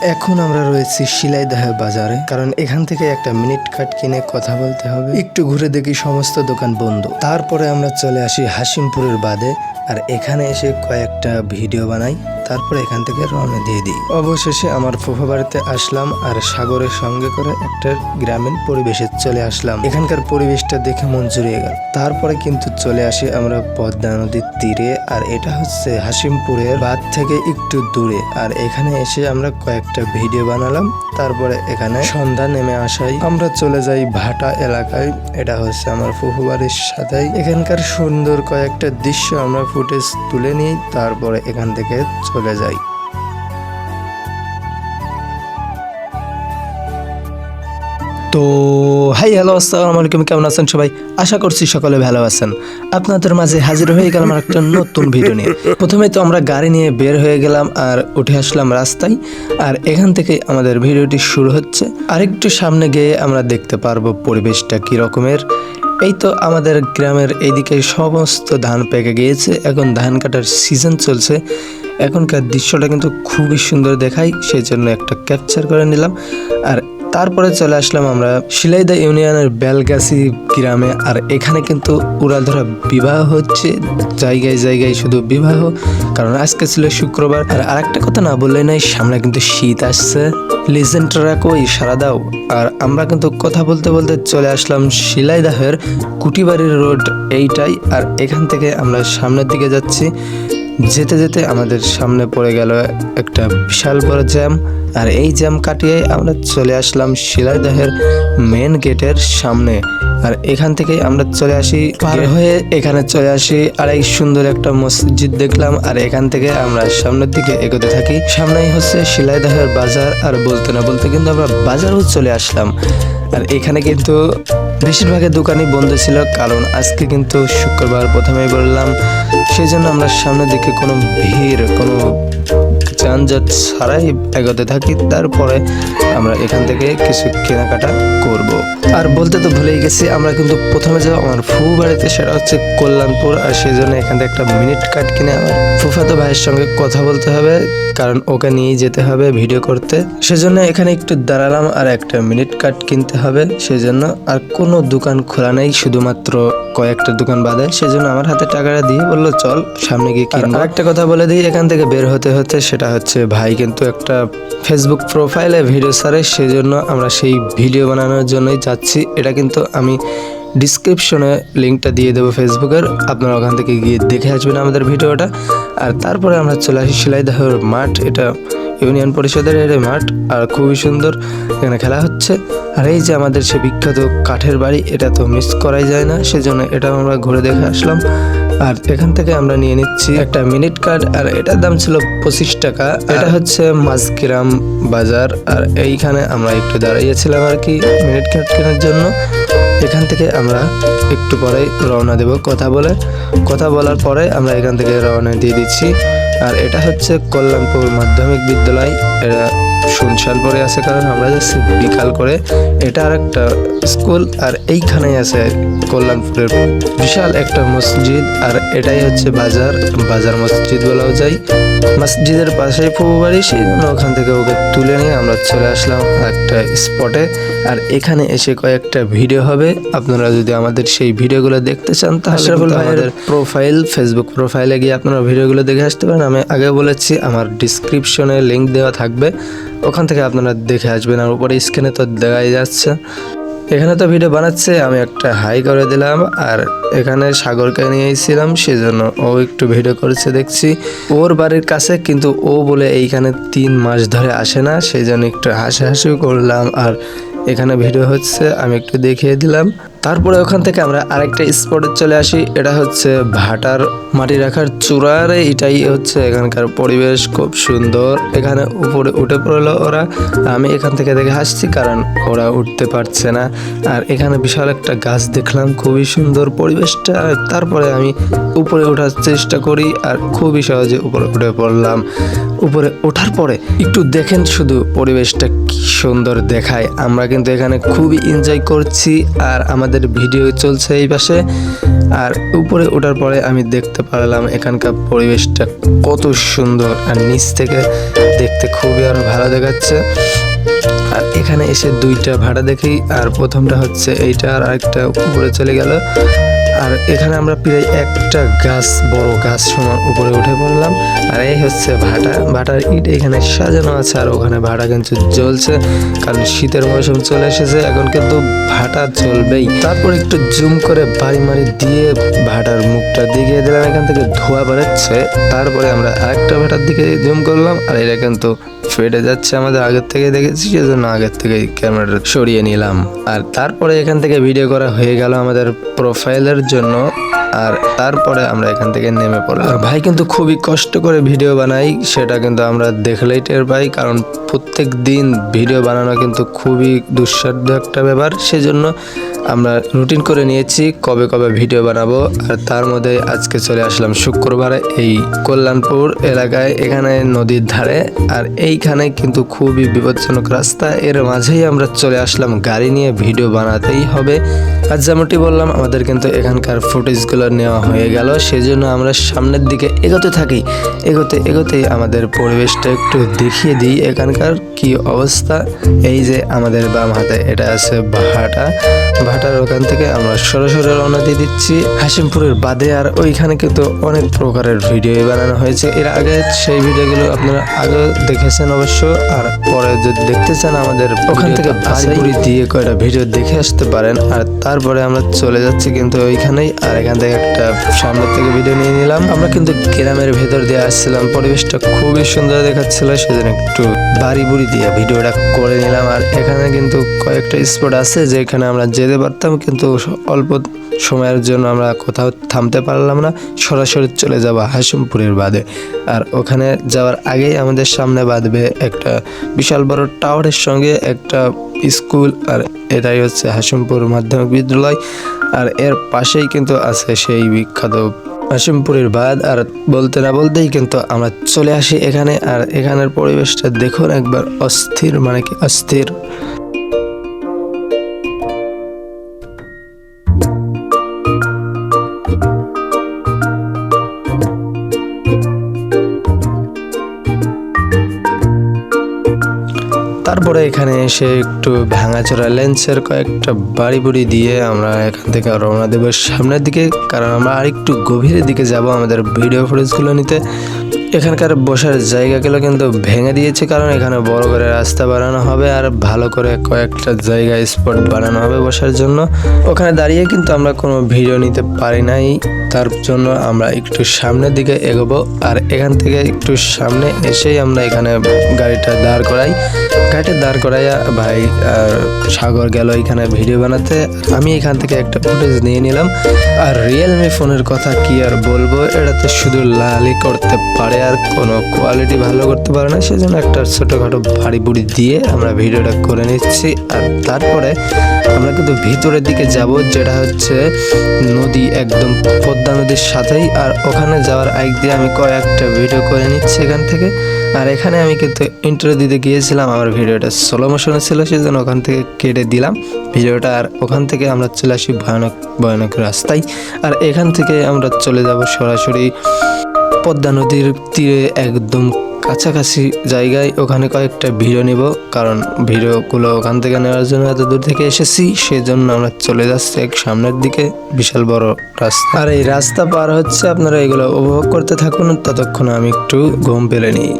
এখন আমরা রয়েছি শিলাইদহ বাজারে, কারণ এখান থেকে একটা মিনিট কাট কিনে কথা বলতে হবে। একটু ঘুরে দেখি সমস্ত দোকান বন্ধ। তারপরে আমরা চলে আসি হাসিমপুরের বাদে, আর এখানে এসে কয়েকটা ভিডিও বানাই। তারপরে এখান থেকে রওনা দিয়ে দিই। অবশেষে আমার ফুফা বাড়িতে আসলাম আর সাগরের সঙ্গে করে একটা গ্রামীণ পরিবেশে চলে আসলাম। এখানকার পরিবেশটা দেখে মন জুড়িয়ে গেল। তারপরে কিন্তু চলে আসি আমরা পদ্মা নদীর তীরে আর এটা হচ্ছে হাসিমপুরের বাদ থেকে একটু দূরে। আর এখানে এসে আমরা কয়েকটা ভিডিও বানালাম। তারপরে এখানে সন্ধ্যা নেমে আসাই আমরা চলে যাই ভাটা এলাকায়। এটা হচ্ছে আমার ফুফু বাড়ির সাথেই। এখানকার সুন্দর কয়েকটা দৃশ্য আমরা ফুটেজ তুলে নিই। তারপরে এখান থেকে চলে যাই। তো হাই হ্যালো আসসালামু আলাইকুম, কেমন আছেন সবাই? আশা করছি সকলে ভালো আছেন। আপনাদের মাঝে হাজির হয়ে গেলাম আর একটা নতুন ভিডিও নিয়ে। প্রথমে তো আমরা গাড়ি নিয়ে বের হয়ে গেলাম আর উঠে আসলাম রাস্তায়। আর এখান থেকে আমাদের ভিডিওটি শুরু হচ্ছে। আরেকটু সামনে গিয়ে আমরা দেখতে পারব পরিবেশটা কি রকমের। এই তো আমাদের গ্রামের এইদিকে সমস্ত ধান পেকে গিয়েছে। এখন ধান কাটার সিজন চলছে। এখনকার দৃশ্যটা কিন্তু খুবই সুন্দর দেখায় সেই জন্য একটা ক্যাপচার করে নিলাম। আর তারপরে চলে আসলাম আমরা শিলাইদা ইউনিয়নের বেলগাছি গ্রামে, আর এখানে কিন্তু উড়াধরা বিবাহ হচ্ছে। জায়গায় জায়গায় শুধু বিবাহ, কারণ আজকে ছিল শুক্রবার। আর আরেকটা কথা না বললে নাই সামনে কিন্তু শীত আসছে। লিজেন্ডরা কই, সারা দাও। আর আমরা কিন্তু কথা বলতে বলতে চলে আসলাম শিলাইদাহের কুটিবাড়ির রোড এইটাই। আর এখান থেকে আমরা সামনের দিকে যাচ্ছি। যেতে যেতে আমাদের সামনে পড়ে গেল একটা বিশাল বড় জ্যাম। আর এই জ্যাম কাটিয়ে আমরা চলে আসলাম শিলাইদহের মেন গেটের সামনে। আর এখান থেকে আমরা চলে আসি পার হয়ে এখানে চলে আসি আর এই সুন্দর একটা মসজিদ দেখলাম আর এখান থেকে আমরা সামনের দিকে এগোতে থাকি। সামনেই হচ্ছে শিলাইদহের বাজার আর বলতে না বলতে কিন্তু আমরা বাজারও চলে আসলাম। আর এখানে কিন্তু বেশিরভাগের দোকানই বন্ধ ছিল কারণ আজকে কিন্তু শুক্রবার প্রথমেই বললাম। সেই জন্য আমরা সামনের দিকে কোনো ভিড় কোনো যানজট ছাড়াই এগোতে থাকি, তারপরে আমরা এখান থেকে কিছু কেনাকাটা করব। আর বলতে তো ভুলেই গেছি, আমরা কিন্তু প্রথমে যাব আমার ফুফু বাড়িতে, সেটা হচ্ছে কল্যাণপুর, আর সেই জন্য এখান থেকে একটা মিনিট কাট কিনে আমার ফুফাতো ভাইয়ের সঙ্গে কথা বলতে হবে, কারণ ওকে নিয়ে যেতে হবে ভিডিও করতে। সেজন্য এখানে একটু দাঁড়ালাম আর একটা মিনিট কাট কিনতে হবে, সেজন্য আর কোনো দোকান খোলা নেই, শুধুমাত্র কয়েকটা দোকান বাদে। সেজন্য আমার হাতে টাকাটা দিয়ে বলল, চল সামনে গিয়ে কিনবো। একটা কথা বলে দিই, এখান থেকে বের হতে হতে সেটা হচ্ছে ভাই কিন্তু একটা ফেসবুক প্রোফাইলে ভিডিও সারে সেজন্য আমরা সেই ভিডিও বানানোর জন্যই যাচ্ছি। এটা কিন্তু আমি ডিসক্রিপশনে লিঙ্কটা দিয়ে দেবো ফেসবুকের আপনারা ওখান থেকে গিয়ে দেখে আসবেন আমাদের ভিডিওটা আর তারপরে আমরা চলে আসি শিলাইদাহর মাঠ, এটা ইউনিয়ন পরিষদের এর মাঠ, আর খুবই সুন্দর এখানে খেলা হচ্ছে। আর এই যে আমাদের সে বিখ্যাত কাঠের বাড়ি, এটা তো মিস করাই যায় না, সেজন্য এটা আমরা ঘুরে দেখে আসলাম। আর এখান থেকে আমরা নিয়ে নিচ্ছি একটা মিনিট কার্ড আর এটার দাম ছিল পঁচিশ টাকা। এটা হচ্ছে মাঝগ্রাম বাজার আর এইখানে আমরা একটু দাঁড়িয়েছিলাম আর কি মিনিট কার্ড কেনার জন্য। এখান থেকে আমরা একটু পরেই রওনা দেব কথা বলে। কথা বলার পরে আমরা এখান থেকে রওনা দিয়ে দিচ্ছি। আর এটা হচ্ছে কল্যাণপুর মাধ্যমিক বিদ্যালয়। এটা শুনশান পরে আছে কারণ আমরা যাচ্ছি বিকাল করে। এটা আর একটা স্কুল আর এইখানেই আছে কল্যাণপুরের বিশাল একটা মসজিদ আর এটাই হচ্ছে বাজার। বাজার মসজিদ বলাও যায়। মসজিদের পাশেই ফুবু বাড়ি সেই জন্য ওখান থেকে ওকে তুলে নিয়ে আমরা চলে আসলাম একটা স্পটে। আর এখানে এসে কয়েকটা ভিডিও হবে। আপনারা যদি আমাদের সেই ভিডিওগুলো দেখতে চান তাহলে আমাদের প্রোফাইল ফেসবুক প্রোফাইলে গিয়ে আপনারা ভিডিওগুলো দেখে আসতে পারেন। আমি আগে বলেছি আমার ডিসক্রিপশনে লিঙ্ক দেওয়া থাকবে। ওখান থেকে আপনারা দেখে আসবেন আর উপরে স্ক্রিনে তো দেখাই যাচ্ছে। এখানে তো ভিডিও বানাচ্ছে, আমি একটা হাই করে দিলাম, আর এখানে সাগরকে নিয়ে এসেছিলাম, সেজন্য ও একটু ভিডিও করেছে, দেখছি। ওর বাড়ির কাছে কিন্তু ও বলে এইখানে তিন মাস ধরে আসে না সেই জন্য একটু হাসাহাসিও করলাম, আর এখানে ভিডিও হচ্ছে, আমি একটু দেখিয়ে দিলাম। তারপরে ওখান থেকে আমরা আরেকটা স্পটে চলে আসি, এটা হচ্ছে ভাটার মাটি রাখার চূড়ার এটাই হচ্ছে এখানকার পরিবেশ, খুব সুন্দর। এখানে উপরে উঠে পড়ল ওরা। আমি এখান থেকে দেখে হাসছি, কারণ ওরা উঠতে পারছে না। আর এখানে বিশাল একটা গাছ দেখলাম, খুবই সুন্দর পরিবেশটা। তারপরে আমি উপরে ওঠার চেষ্টা করি, আর খুবই সহজে উপরে উঠে পড়লাম। উপরে ওঠার পরে একটু দেখেন শুধু পরিবেশটা কি সুন্দর দেখায়। আমরা কিন্তু এখানে খুবই এনজয় করছি আর আমাদের ভিডিও চলছে এই পাশে। আর উপরে ওঠার পরে আমি দেখতে পারলাম এখানকার পরিবেশটা কত সুন্দর আর নিচ থেকে দেখতে খুবই আরও ভালো দেখাচ্ছে। আর এখানে এসে দুইটা ভাড়া দেখি, আর প্রথমটা হচ্ছে এইটা আর আরেকটা উপরে চলে গেল। আর এখানে আমরা প্রায় একটা গাছ, বড় গাছ সমান উপরে উঠে পড়লাম। আর এই হচ্ছে ভাটা। ভাটার ইট এখানে সাজানো আছে আর ওখানে ভাটা কিন্তু জ্বলছে, কারণ শীতের মৌসুম চলে এসেছে, এখন কিন্তু ভাটা চলবেই তারপর একটু জুম করে বাড়ি মারি দিয়ে ভাটার মুখটা দিকে দিলাম, এখান থেকে ধোয়া বেরোচ্ছে। তারপরে আমরা আরেকটা ভাটার দিকে জুম করলাম, আর এটা কিন্তু ফেটে যাচ্ছে আমাদের আগের থেকে দেখেছি, সেজন্য আগের থেকে ক্যামেরাটা সরিয়ে নিলাম। আর তারপরে এখান থেকে ভিডিও করা হয়ে গেল আমাদের প্রোফাইলের জন্য আর তারপরে আমরা এখান থেকে নেমে পড়লাম। আর ভাই কিন্তু খুবই কষ্ট করে ভিডিও বানাই, সেটা কিন্তু আমরা দেখলেই টের পাই, কারণ প্রত্যেক দিন ভিডিও বানানো কিন্তু খুবই দুঃসাধ্য একটা ব্যাপার। সেজন্য আমরা রুটিন করে নিয়েছি, কবে কবে ভিডিও বানাবো। আর তার মধ্যে আজকে চলে আসলাম শুক্রবারে এই কল্যাণপুর এলাকায়, এখানে নদীর ধারে। আর এইখানে কিন্তু খুবই বিপজ্জনক রাস্তা, এর মাঝেই আমরা চলে আসলাম গাড়ি নিয়ে ভিডিও বানাতেই হবে। আর যেমনটি বললাম, আমাদের কিন্তু এখানকার ফুটেজগুলো নেওয়া হয়ে গেল। সেজন্য আমরা সামনের দিকে এগোতে থাকি। এগোতে এগোতেই আমাদের পরিবেশটা একটু দেখিয়ে দিই এখানকার কি অবস্থা। এই যে আমাদের বাম হাতে এটা আছে ভাটা। ভাটার ওখান থেকে আমরা সরাসরি রওনা দিয়ে দিচ্ছি হাসিমপুরের বাদে। আর ওইখানে কিন্তু অনেক প্রকারের ভিডিও বানানো হয়েছে। এর আগে সেই ভিডিওগুলো আপনারা আগে দেখেছেন অবশ্য। আর পরে যদি দেখতে চান আমাদের ওখান থেকে বাড়ি দিয়ে কয়টা ভিডিও দেখে আসতে পারেন। আর তারপরে আমরা চলে যাচ্ছি কিন্তু ওইখানেই। আর এখান থেকে একটা সামনের থেকে ভিডিও নিয়ে নিলাম। আমরা কিন্তু গ্রামের ভেতর দিয়ে আসছিলাম। পরিবেশটা খুবই সুন্দর দেখাচ্ছিল, সেজন্য একটু বাড়ি বুড়ি দিয়ে ভিডিওটা করে নিলাম। আর এখানে কিন্তু কয়েকটা স্পট আছে যেখানে আমরা যেতে পারতাম, কিন্তু অল্প সময়ের জন্য আমরা কোথাও থামতে পারলাম না। সরাসরি চলে যাব হাসিমপুরের বাদে। আর ওখানে যাওয়ার আগেই আমাদের সামনে বাঁধবে একটা বিশাল বড় টাওয়ারের সঙ্গে একটা স্কুল, আর এটাই হচ্ছে হাসিমপুর মাধ্যমিক বিদ্যালয়। আর এর পাশেই কিন্তু আছে সেই বিখ্যাত হাসিমপুরের বাদ আর বলতে না বলতেই কিন্তু আমরা চলে আসি এখানে। আর এখানের পরিবেশটা দেখুন একবার অস্থির মানে কি অস্থির। তারপরে এখানে এসে একটু ভাঙাচোরা লেন্সের কয়েকটা বাড়ি বুড়ি দিয়ে আমরা এখান থেকে রওনা দেব সামনের দিকে, কারণ আমরা আরেকটু গভীরের দিকে যাব আমাদের ভিডিও ফুটেজগুলো নিতে। এখানকার বসার জায়গাগুলো কিন্তু ভেঙে দিয়েছে, কারণ এখানে বড় করে রাস্তা বানানো হবে আর ভালো করে কয়েকটা জায়গা স্পট বানানো হবে বসার জন্য। ওখানে দাঁড়িয়ে কিন্তু আমরা কোনো ভিডিও নিতে পারি নাই, তার জন্য আমরা একটু সামনের দিকে এগোবো। আর এখান থেকে একটু সামনে এসেই আমরা এখানে গাড়িটা দাঁড় করাই। গাড়িটা দাঁড় করাইয়া, ভাই, আর সাগর গেল এখানে ভিডিও বানাতে। আমি এখান থেকে একটা ফুটেজ নিয়ে নিলাম। আর রিয়েলমি ফোনের কথা কি আর বলব? এটাতে শুধু লালি করতে পারে আর কোনো কোয়ালিটি ভালো করতে পারে না। সেজন্য একটা ছোটোখাটো ভারী বুড়ি দিয়ে আমরা ভিডিওটা করে নিচ্ছি। আর তারপরে আমরা কিন্তু ভিতরের দিকে যাব, যেটা হচ্ছে নদী একদম পদ্মা নদীর সাথেই, আর ওখানে যাওয়ার আগ দিয়ে আমি কয়েকটা ভিডিও করে নিচ্ছি এখান থেকে। আর এখানে আমি কিন্তু ইন্টারভিউ দিতে গিয়েছিলাম, আমার ভিডিওটা সোলো মোশনে ছিল, সেজন্য ওখান থেকে কেটে দিলাম। ভিডিওটা আর ওখান থেকে আমরা চলে আসি ভয়ানক ভয়ানক রাস্তায়। আর এখান থেকে আমরা চলে যাব সরাসরি পদ্মা নদীর তীরে একদম কাছাকাছি জায়গায় ওখানে কয়েকটা ভিডিও নিব, কারণ ভিডিওগুলো ওখান থেকে নেওয়ার জন্য এত দূর থেকে এসেছি সেই জন্য আমরা চলে যাচ্ছি এক সামনের দিকে, বিশাল বড় রাস্তা। আর এই রাস্তা পার হচ্ছে আপনারা এগুলো উপভোগ করতে থাকুন, ততক্ষণ আমি একটু ঘুম পেলে নিই।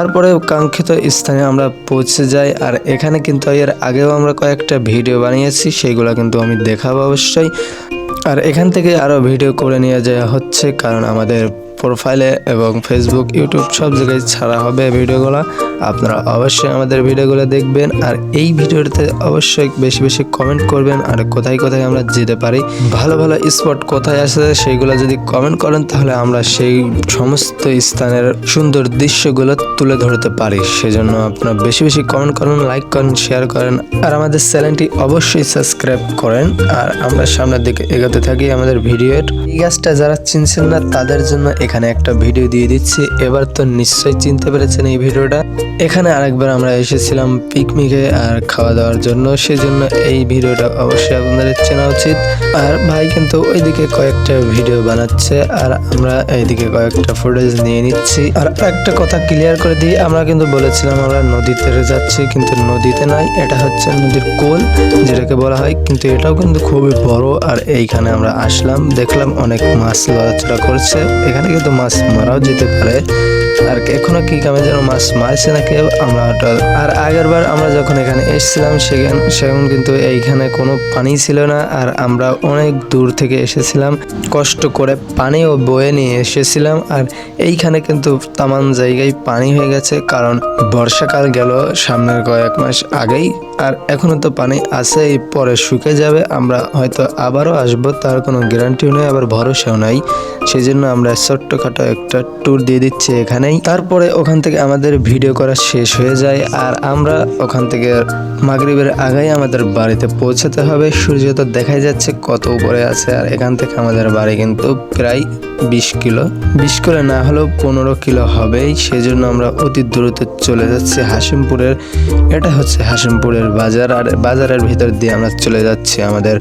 তারপরে কাঙ্ক্ষিত স্থানে আমরা পৌঁছে যাই, আর এখানে কিন্তু এর আগেও আমরা কয়েকটা ভিডিও বানিয়েছি সেগুলো কিন্তু আমি দেখাবো অবশ্যই। আর এখান থেকে আরও ভিডিও করে নিয়ে যাওয়া হচ্ছে, কারণ আমাদের প্রোফাইলে এবং ফেসবুক ইউটিউব সব জায়গায় ছাড়া হবে ভিডিওগুলো। আপনারা অবশ্যই আমাদের ভিডিওগুলো দেখবেন আর এই ভিডিওতে অবশ্যই বেশি বেশি কমেন্ট করবেন আর কোথায় কোথায় আমরা যেতে পারি, ভালো ভালো স্পট কোথায় আছে সেইগুলো যদি কমেন্ট করেন তাহলে আমরা সেই সমস্ত স্থানের সুন্দর দৃশ্যগুলো তুলে ধরতে পারি। সেজন্য আপনারা বেশি বেশি কমেন্ট করুন লাইক করেন শেয়ার করেন আর আমাদের চ্যানেলটি অবশ্যই সাবস্ক্রাইব করেন। আর আমরা সামনের দিকে এগোতে থাকি আমাদের ভিডিওর। এই গাছটা যারা চিনছেন না, তাদের জন্য এখানে একটা ভিডিও দিয়ে দিচ্ছি। এবার তো নিশ্চয়ই চিনতে পেরেছেন এই ভিডিওটা। এখানে আরেকবার আমরা এসেছিলাম পিকনিকে আর খাওয়া দাওয়ার জন্য। সেজন্য এই ভিডিওটা অবশ্যই আপনাদের চেনা উচিত। আর ভাই কিন্তু ওইদিকে কয়েকটা ভিডিও বানাচ্ছে, আর আমরা এইদিকে কয়েকটা ফুটেজ নিয়ে নিচ্ছি। আর একটা কথা ক্লিয়ার করে দিই, আমরা কিন্তু বলেছিলাম আমরা নদীতে যাচ্ছি, কিন্তু নদীতে নাই, এটা হচ্ছে নদীর কোল, যেটাকে বলা হয়। কিন্তু এটাও কিন্তু খুবই বড়, আর এইখানে আমরা আসলাম, দেখলাম অনেক মাছ লড়াচড়া করছে। এখানে কিন্তু মাছ মারাও যেতে পারে। আর এখনও কি কামে যেন মাছ মারছে না কেউ আমরা আর আগের বার আমরা যখন এখানে এসেছিলাম, সেখান সেখানে কিন্তু এইখানে কোনো পানি ছিল না। আর আমরা অনেক দূর থেকে এসেছিলাম, কষ্ট করে পানিও বয়ে নিয়ে এসেছিলাম। আর এইখানে কিন্তু তামান জায়গায় পানি হয়ে গেছে, কারণ বর্ষাকাল গেল সামনের কয়েক মাস আগেই। আর এখনও তো পানি আছে পরে শুকে যাবে, আমরা হয়তো আবারও আসব, তার কোনো গ্যারান্টিও নেই, আবার ভরসাও নাই। সেই জন্য আমরা ছোট্টখাটো একটা ট্যুর দিয়ে দিচ্ছি এখানেই। তারপরে ওখান থেকে আমাদের ভিডিও করা শেষ হয়ে যায়, আর আমরা ওখান থেকে মাগরিবের আগেই আমাদের বাড়িতে পৌঁছাতে হবে। সূর্য তো দেখাই যাচ্ছে কত উপরে আছে, আর এখান থেকে আমাদের বাড়ি কিন্তু প্রায় বিশ কিলো। বিশ করে না হলেও পনেরো কিলো হবেই, সেজন্য আমরা অতি দ্রুত চলে যাচ্ছি হাসিমপুরের, এটা হচ্ছে হাসিমপুরের বাজার আর বাজারের ভিতর দিয়ে আমরা চলে যাচ্ছি আমাদের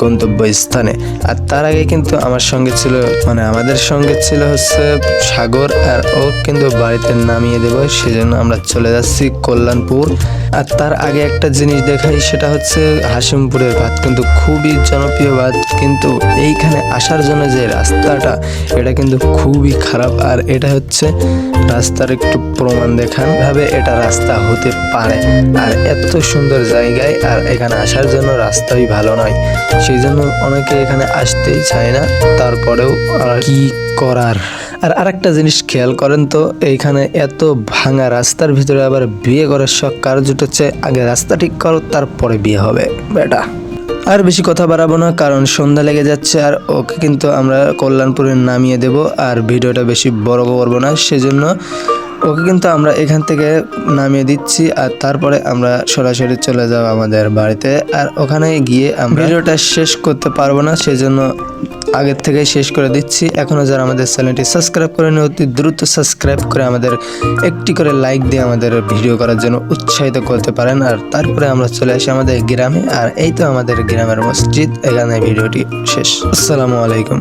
গন্তব্য স্থানে আর তার আগে কিন্তু আমার সঙ্গে ছিল মানে আমাদের সঙ্গে ছিল হচ্ছে সাগর আর ও কিন্তু বাড়িতে নামিয়ে দেবো, সেজন্য আমরা চলে যাচ্ছি কল্যাণপুর। আর তার আগে একটা জিনিস দেখাই, সেটা হচ্ছে হাসিমপুরের ভাত কিন্তু খুবই জনপ্রিয় ভাত, কিন্তু এইখানে আসার জন্য যে রাস্তাটা, এটা কিন্তু খুবই খারাপ। আর এটা হচ্ছে রাস্তার একটু প্রমাণ দেখান, ভাবে এটা রাস্তা হতে পারে। আর এত সুন্দর জায়গায় আর এখানে আসার জন্য রাস্তাই ভালো নয়। সেই জন্য অনেকে এখানে আসতেই চায় না, তারপরেও আর কি করার? আর আরেকটা জিনিস খেয়াল করেন তো, এইখানে এত ভাঙা রাস্তার ভিতরে আবার বিয়ে করার শখ কার জুটেছে? আগে রাস্তা ঠিক করো, তারপরে বিয়ে হবে বেটা আর বেশি কথা বাড়াবো না, কারণ সন্ধ্যা লেগে যাচ্ছে আর ওকে কিন্তু আমরা কল্যাণপুরে নামিয়ে দেব, আর ভিডিওটা বেশি বড় করব না, সেজন্য ওকে কিন্তু আমরা এখান থেকে নামিয়ে দিচ্ছি আর তারপরে আমরা সরাসরি চলে যাব আমাদের বাড়িতে আর ওখানে গিয়ে আমরা ভিডিওটা শেষ করতে পারব না, সেজন্য আগের থেকে শেষ করে দিচ্ছি। এখনও যারা আমাদের চ্যানেলটি সাবস্ক্রাইব করেনি, অতি দ্রুত সাবস্ক্রাইব করে আমাদের একটি করে লাইক দিয়ে আমাদের ভিডিও করার জন্য উৎসাহিত করতে পারেন। আর তারপরে আমরা চলে আসি আমাদের গ্রামে। আর এই তো আমাদের গ্রামের মসজিদ, এখানে ভিডিওটি শেষ। আসসালামু আলাইকুম।